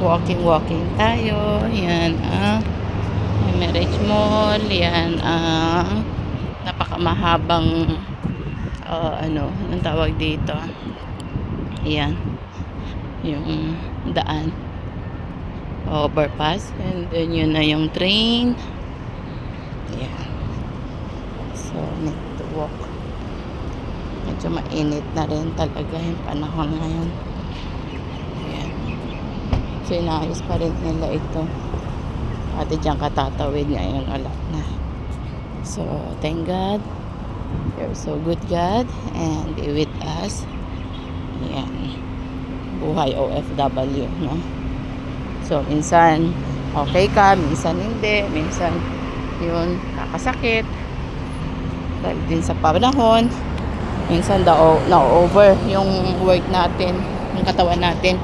Walking-walking tayo. Yan ang Marriage Mall. Yan ang napakamahabang ah, ano, anong tawag dito? Yan. Yung daan. Overpass. And then yun na yung train. Yan. So, need to walk. Medyo mainit na rin talaga yung panahon ngayon. So, inaayos pa rin nila ito. Ate dyan katatawid ngayon wala na. So, thank God. You're so good, God. And be with us. Ayan. Buhay OFW, no? So, minsan, okay ka, minsan hindi, minsan, yun, kakasakit. Dahil din sa panahon, minsan na-over yung work natin, yung katawan natin,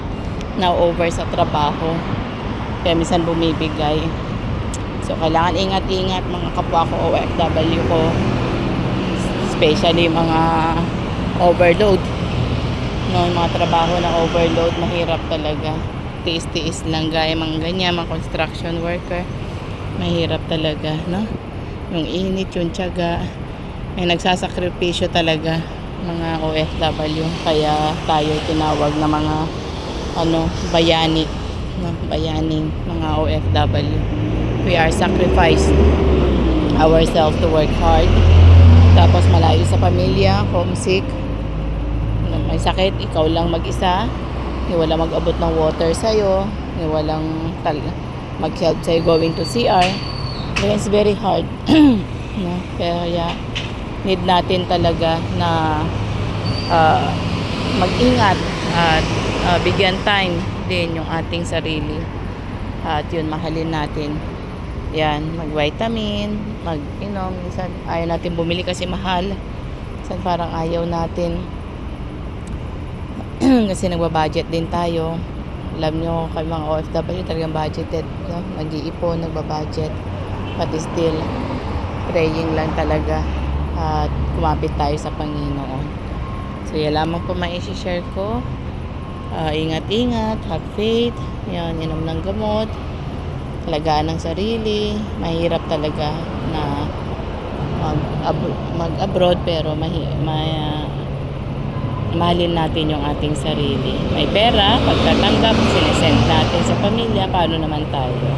na-over sa trabaho. Kaya minsan bumibigay. So, kailangan ingat-ingat mga kapwa ko OFW ko. Especially mga overload. No, mga trabaho na overload, mahirap talaga. Tiis-tiis lang gaya mga ganyan, mga construction worker. Mahirap talaga, no? Yung init, yung tiyaga. May nagsasakripisyo talaga mga OFW. Kaya tayo tinawag na mga ano, bayani. Bayaning mga OFW. We are sacrificed ourselves to work hard. Tapos malayo sa pamilya, homesick. Ano, May sakit, ikaw lang mag-isa. Wala mag-abot ng water sa'yo. Walang mag-help sa'yo going to CR. Then it's very hard. no? Kaya need natin talaga na ah, mag-ingat at ah, bigyan time din yung ating sarili. At yun, mahalin natin. Yan, mag-vitamin, mag-inom. Minsan, ayaw natin bumili kasi mahal. Minsan parang ayaw natin. kasi nagbabudget din tayo. Alam nyo, kami mga OFW talagang budgeted. No? Nag-iipon, nagbabudget. But still, praying lang talaga. At kumapit tayo sa Panginoon. So, yan lamang po mai-share ko. Ah, ingat-ingat, have faith. Yan, inom ng gamot. Alagaan ng sarili. Mahirap talaga na mag mag-abroad pero mahi, may, ah, mahalin natin yung ating sarili. May pera, pagkatanggap, sinesend natin sa pamilya, paano naman tayo?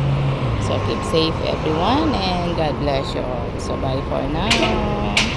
So, keep safe everyone and God bless you all. So, bye for now.